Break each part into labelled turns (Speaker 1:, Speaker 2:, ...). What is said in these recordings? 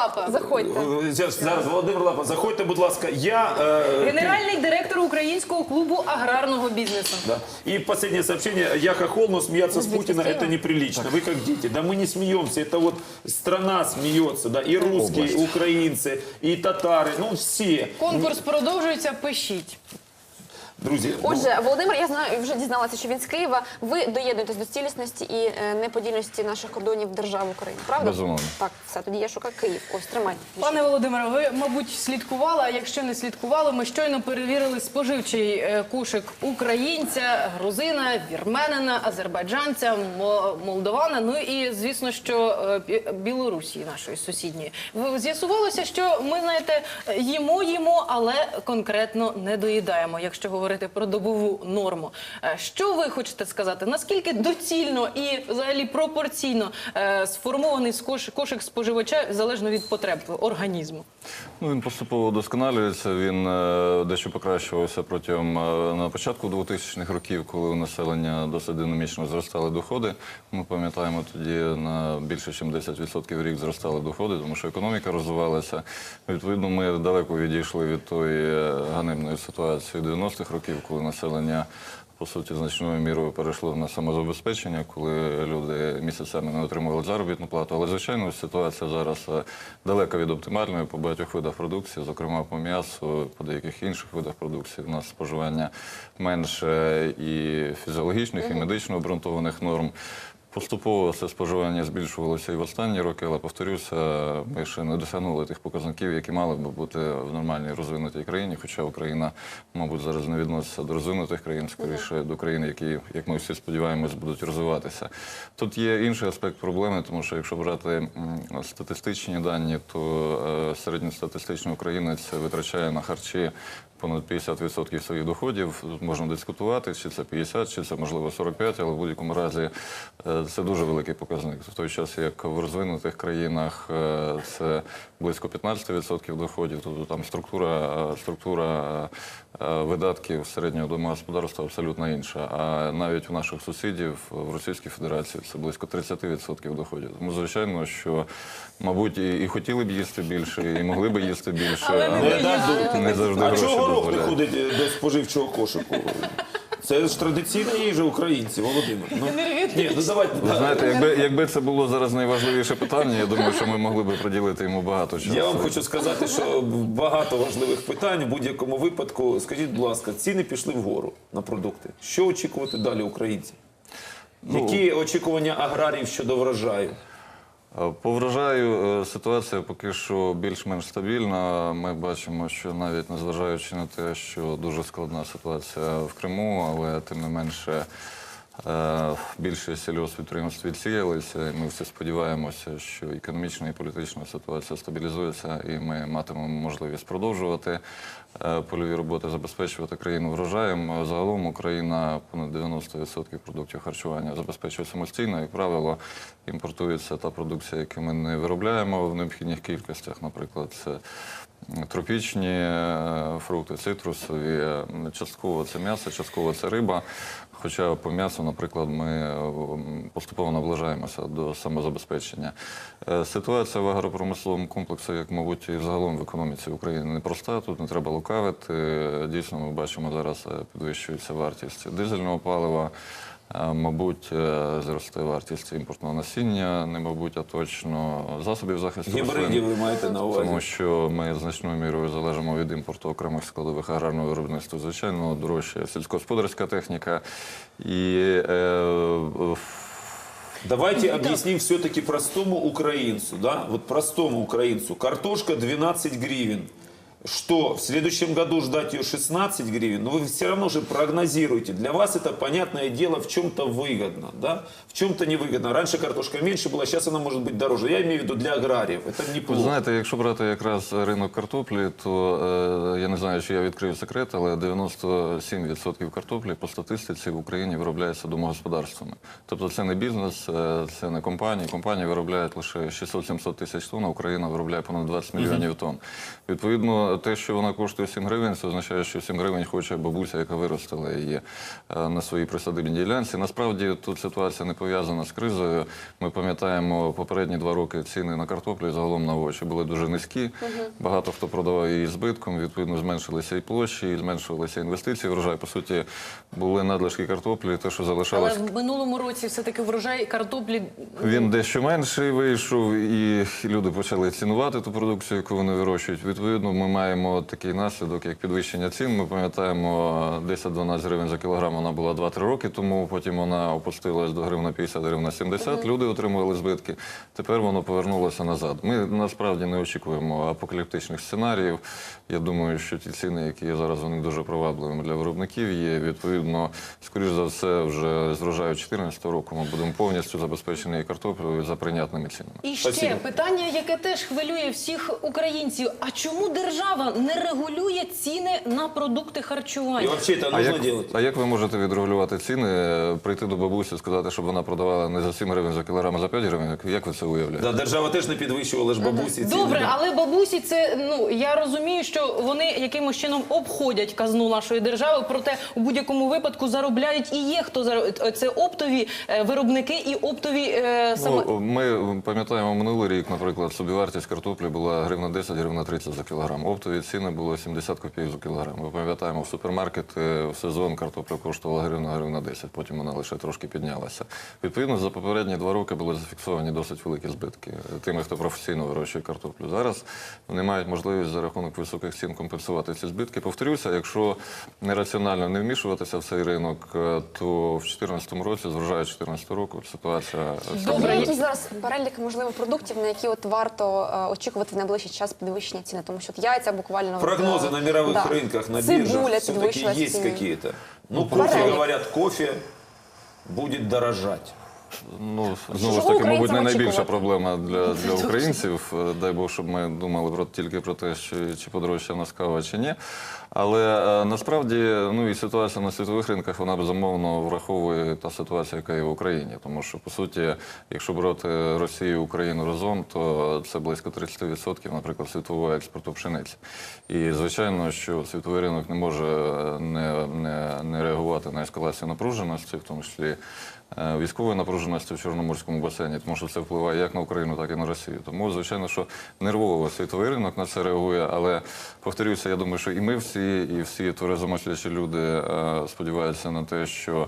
Speaker 1: Лапа,
Speaker 2: Заходьте.
Speaker 3: Е, Зараз, зараз, Володимир Лапа, заходьте, будь ласка. Я... е,
Speaker 1: генеральний директор українського клубу аграрного бізнесу.
Speaker 3: Да. И последнее сообщение. Я хохол, но смеяться с
Speaker 2: Может быть,
Speaker 3: Путина
Speaker 2: Кристина?
Speaker 3: это неприлично. Вы как дети. Да мы не смеемся. Это вот страна смеется. Да. И русские, и украинцы, и татары. Ну, все.
Speaker 1: Конкурс продовжується. Пишіть.
Speaker 3: Друзі, ну,
Speaker 2: Отже, Володимир, я знаю, вже дізналася, що він з Києва. Ви доєднуєтесь до цілісності і е, неподільності наших кордонів держави України. Правда?
Speaker 4: Безумовно.
Speaker 2: Так, все тоді я шукаю Київ. Ось тримайте.
Speaker 1: Пане Володимире, ви, мабуть, слідкували, а якщо не слідкували, ми щойно перевірили споживчий е, кошик українця, грузина, вірменина, азербайджанця, молдована, ну і, звісно, що е, Білорусі нашої сусідньої. З'ясувалося, що ми, знаєте, їмо, їмо, але конкретно не доїдаємо, якщо говорити про добову норму. Е, Що ви хочете сказати? Наскільки доцільно і взагалі пропорційно е, сформований кошик споживача залежно від потреб організму?
Speaker 4: Ну, він поступово удосконалюється. Він е, дещо покращувався протягом на початку 2000-х років, коли у населення досить динамічно зростали доходи. Ми пам'ятаємо тоді на більше ніж 10% в рік зростали доходи, тому що економіка розвивалася. Відповідно, ми далеко відійшли від тої ганебної ситуації 90-х років, коли населення. По суті, значною мірою перейшло на самозабезпечення, коли люди місяцями не отримували заробітну плату. Але звичайно, ситуація зараз е, далека від оптимальної по багатьох видах продукції, зокрема по м'ясу, по деяких інших видах продукції. У нас споживання менше і фізіологічних, і медично обґрунтованих норм. Поступово це споживання збільшувалося і в останні роки, але повторюся, ми ще не досягнули тих показників, які мали би бути в нормальній розвинутій країні. Хоча Україна, мабуть, зараз не відноситься до розвинутих країн, скоріше до країн, які, як ми всі сподіваємось, будуть розвиватися. Тут є інший аспект проблеми, тому що якщо брати статистичні дані, то е, середньостатистичний українець витрачає на харчі понад 50% своїх доходів. Тут можна дискутувати, чи це 50, чи це можливо 45, але в будь-якому разі е, це дуже великий показник. В той час, як в розвинутих країнах е, це близько 15% доходів, тобто там структура, структура е, видатків середнього домогосподарства абсолютно інша. А навіть у наших сусідів в Російській Федерації це близько 30% доходів. Тому звичайно, що мабуть і, і хотіли б їсти більше, і могли б їсти більше,
Speaker 1: Але
Speaker 4: але не завжди гроші
Speaker 3: горох не ходить до споживчого кошику? Це ж традиційна їжа українців, Володимир. Ну, ні, ну давайте.
Speaker 4: Ви знаєте, якби, якби це було зараз найважливіше питання, я думаю, що ми могли би приділити йому багато часу.
Speaker 3: Я вам хочу сказати, що багато важливих питань у будь-якому випадку. Скажіть, будь ласка, ціни пішли вгору на продукти. Що очікувати далі українців? Які очікування аграріїв щодо врожаю?
Speaker 4: Е, По врожаю е, ситуація поки що більш-менш стабільна. Ми бачимо, що навіть незважаючи на те, що дуже складна ситуація в Криму, але тим не менше. Е, Більше сільгоспідприємств відсіялися, ми всі сподіваємося, що економічна і політична ситуація стабілізується, і ми матимемо можливість продовжувати е, польові роботи, забезпечувати країну врожаєм. Загалом Україна понад 90% продуктів харчування забезпечує самостійно. Як правило, імпортується та продукція, яку ми не виробляємо в необхідних кількостях. Наприклад, це тропічні е, фрукти, цитрусові, частково це м'ясо, частково це риба. Хоча по м'ясу, наприклад, ми е, поступово наближаємося до самозабезпечення. Е, Ситуація в агропромисловому комплексі, як мабуть, і загалом в економіці України непроста. Тут не треба лукавити. Дійсно, ми бачимо зараз е, підвищується вартість дизельного палива. Е, Мабуть, е, зросте вартість імпортного насіння, не мабуть, а точно засобів захисту рослин.
Speaker 3: Гібридів ви маєте на увазі?
Speaker 4: Тому що ми значною мірою залежимо від імпорту окремих складових аграрного виробництва. Звичайно, дорожча сільськогосподарська техніка і е,
Speaker 3: Давайте объясним все-таки простому украинцу, да, вот простому украинцу. Картошка 12 гривен Что, в следующем году ждать ее 16 гривен? Но вы все равно же прогнозируете. Для вас это, понятное дело, в чем-то выгодно, да? В чем-то невыгодно. Раньше картошка меньше была, сейчас она может быть дороже. Я имею в виду для аграриев. Это
Speaker 4: ви
Speaker 3: неплохо.
Speaker 4: знаєте, якщо брати якраз ринок картоплі, то е, я не знаю, чи я відкрию секрет, але 97% картоплі по статистиці в Україні виробляється домогосподарствами. Тобто це не бізнес, е, це не компанії. Компанії виробляють лише 600-700 тисяч тонн, а Україна виробляє понад 20 мільйонів тонн. Відповідно, те, що вона коштує 7 гривень, це означає, що 7 гривень хоче бабуся, яка виростила її е, на своїй присадибній ділянці. Насправді тут ситуація не пов'язана з кризою. Ми пам'ятаємо попередні два роки ціни на картоплю і загалом на овочі були дуже низькі. Багато хто продавав її збитком. Відповідно, зменшилися і площі, і зменшувалися інвестиції. Врожай по суті були надлишки картоплі. Те, що
Speaker 1: Але в минулому році все-таки врожай картоплі
Speaker 4: він дещо менший вийшов, і люди почали цінувати ту продукцію, яку вони вирощують. Відповідно, ми маємо такий наслідок, як підвищення цін. Ми пам'ятаємо 10-12 гривень за кілограм. Вона була 2-3 роки тому. Потім вона опустилась до гривна 50, гривна 70. Люди отримували збитки. Тепер воно повернулося назад. Ми насправді не очікуємо апокаліптичних сценаріїв. Я думаю, що ті ціни, які є зараз, вони дуже привабливими для виробників. Є відповідно, скоріш за все, вже з врожаю 2014 року ми будемо повністю забезпечені і картоплею за прийнятними цінами.
Speaker 1: І ще питання, яке теж хвилює всіх українців. А чому держава не регулює ціни на продукти харчування?
Speaker 3: вообще это
Speaker 4: А
Speaker 3: нужно
Speaker 4: як,
Speaker 3: делать.
Speaker 4: а як ви можете відрегулювати ціни, е, прийти до бабусі, сказати, щоб вона продавала не за 7 гривень за кілограм, а за 5 гривень? Як- ви це уявляєте?
Speaker 3: Да, держава теж не підвищувала ж бабусі. ціни.
Speaker 1: Добре, але бабусі, це ну я розумію, що вони якимось чином обходять казну нашої держави. Проте у будь-якому випадку заробляють і є хто зар- це оптові е, виробники і оптові е, саме.
Speaker 4: Ну, ми пам'ятаємо минулий рік, наприклад, собівартість картоплі була гривна 10, гривна 30 за кілограм. Оптові ціни було 70 копійок за кілограм. Ми пам'ятаємо, в супермаркети в сезон картопля коштувала гривна, гривна 10, потім вона лише трошки піднялася. Відповідно, за попередні два роки були зафіксовані досить великі збитки тими, хто професійно вирощує картоплю. Зараз вони мають можливість за рахунок високих цін компенсувати ці збитки. Повторюся, якщо нераціонально не вмішуватися в цей ринок, е, то в 2014 році, з врожаю 2014 року, ситуація
Speaker 1: Добре,
Speaker 2: Є зараз перелік можливо продуктів, на які от варто е, очікувати в найближчий час підвищення ціни, тому що от яйця буквально от,
Speaker 3: Прогнозы
Speaker 2: е,
Speaker 3: на мировых
Speaker 2: да.
Speaker 3: рынках, на
Speaker 2: Цибуля
Speaker 3: биржах все-таки
Speaker 2: підвищилась
Speaker 3: есть
Speaker 2: ціни.
Speaker 3: какие-то. Ну, кофе,
Speaker 2: Перелік.
Speaker 3: говорят, кофе будет дорожать.
Speaker 4: Ну, знову ж таки, мабуть, не найбільша проблема для, для українців. Е, Дай Бог, щоб ми думали про тільки про те, що чи подорожча нас кава, чи ні. Але е, насправді ну і ситуація на світових ринках вона безумовно враховує та ситуація, яка є в Україні. Тому що по суті, якщо брати Росію, Україну разом, то це близько 30%, наприклад, світового експорту пшениці. І звичайно, що світовий ринок не може е, не, не, не реагувати на ескалацію напруженості, в тому числі військової напруженості в Чорноморському басейні, тому що це впливає як на Україну, так і на Росію. Тому, звичайно, що нервово світовий ринок на це реагує. Але повторюся, я думаю, що і ми всі, і всі тверезомислячі люди е, сподіваються на те, що.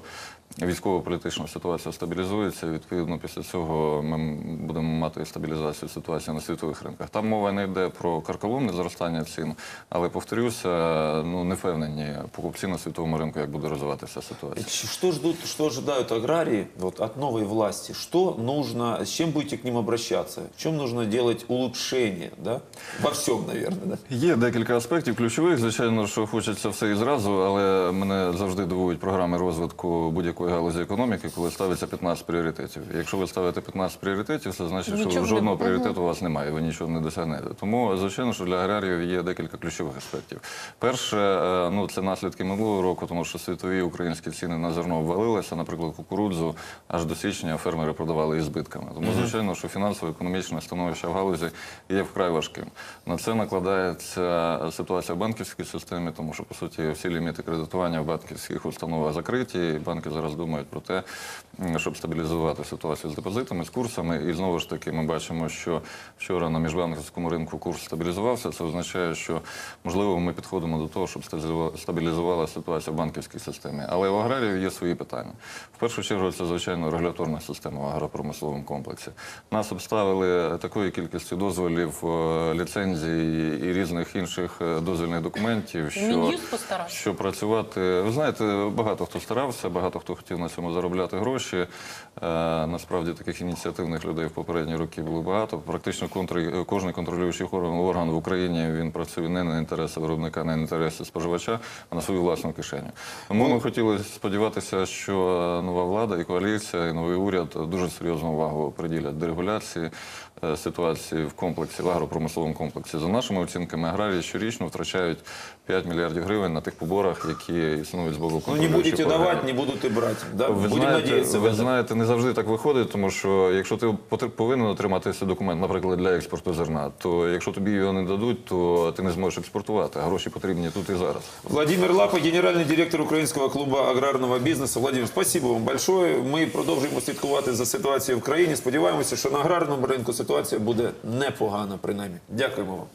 Speaker 4: Військово-політична ситуація стабілізується. Відповідно, після цього ми будемо мати стабілізацію ситуації на світових ринках. Там мова не йде про карколомне зростання цін, але повторюся, ну не впевнені покупці на світовому ринку, як буде розвиватися ситуація.
Speaker 3: Что ждут, что ожидают аграрии вот, от новой власти? Что нужно, с чем будете к ним обращаться? В чем нужно делать улучшение? Да? Во всем, наверное. Да?
Speaker 4: Є декілька аспектів ключових. Звичайно, що хочеться все і зразу, але мене завжди дивують програми розвитку будь-якої галузі економіки, коли ставиться 15 пріоритетів. Якщо ви ставите 15 пріоритетів, це значить, що
Speaker 1: Нічого
Speaker 4: жодного
Speaker 1: не-
Speaker 4: пріоритету у вас немає, ви нічого не досягнете. Тому, звичайно, що для аграріїв є декілька ключових аспектів. Перше, е, ну це наслідки минулого року, тому що світові українські ціни на зерно обвалилися. Наприклад, кукурудзу аж до січня фермери продавали із збитками. Тому, звичайно, що фінансово-економічне становище в галузі є вкрай важким. На це накладається ситуація в банківській системі, тому що по суті всі ліміти кредитування в банківських установах закриті. І банки зараз думають про те, щоб стабілізувати ситуацію з депозитами, з курсами. І знову ж таки, ми бачимо, що вчора на міжбанківському ринку курс стабілізувався. Це означає, що можливо ми підходимо до того, щоб стабілізува- стабілізувала ситуація в банківській системі. Але в аграріїв є свої питання. В першу чергу, це звичайно регуляторна система в агропромисловому комплексі. Нас обставили такою кількістю дозволів, е, ліцензій і різних інших е, дозвільних документів, що що працювати. Ви знаєте, багато хто старався, багато хто хотів на цьому заробляти гроші. Е, насправді таких ініціативних людей в попередні роки було багато. Практично контр... кожен контролюючий орган, в Україні він працює не на інтереси виробника, не на інтереси споживача, а на свою власну кишеню. Тому ми хотіли сподіватися, що нова влада і коаліція, і новий уряд дуже серйозну увагу приділять дерегуляції, е, ситуації в комплексі, в агропромисловому комплексі. За нашими оцінками, аграрії щорічно втрачають 5 мільярдів гривень на тих поборах, які існують з боку
Speaker 3: Ну, не будете давать, не будут и брать. Да?
Speaker 4: Ви
Speaker 3: Будем
Speaker 4: знаєте, ви знаєте, не завжди так виходить, тому що якщо ти повинен отримати цей документ, наприклад, для експорту зерна, то якщо тобі його не дадуть, то ти не зможеш експортувати. Гроші потрібні тут і зараз.
Speaker 3: Владимир Лапа, генеральний директор Українського клубу аграрного бізнесу. Владимир, спасибо вам большое. Ми продовжуємо слідкувати за ситуацією в країні. Сподіваємося, що на аграрному ринку ситуація буде непогана, принаймні. Дякуємо вам.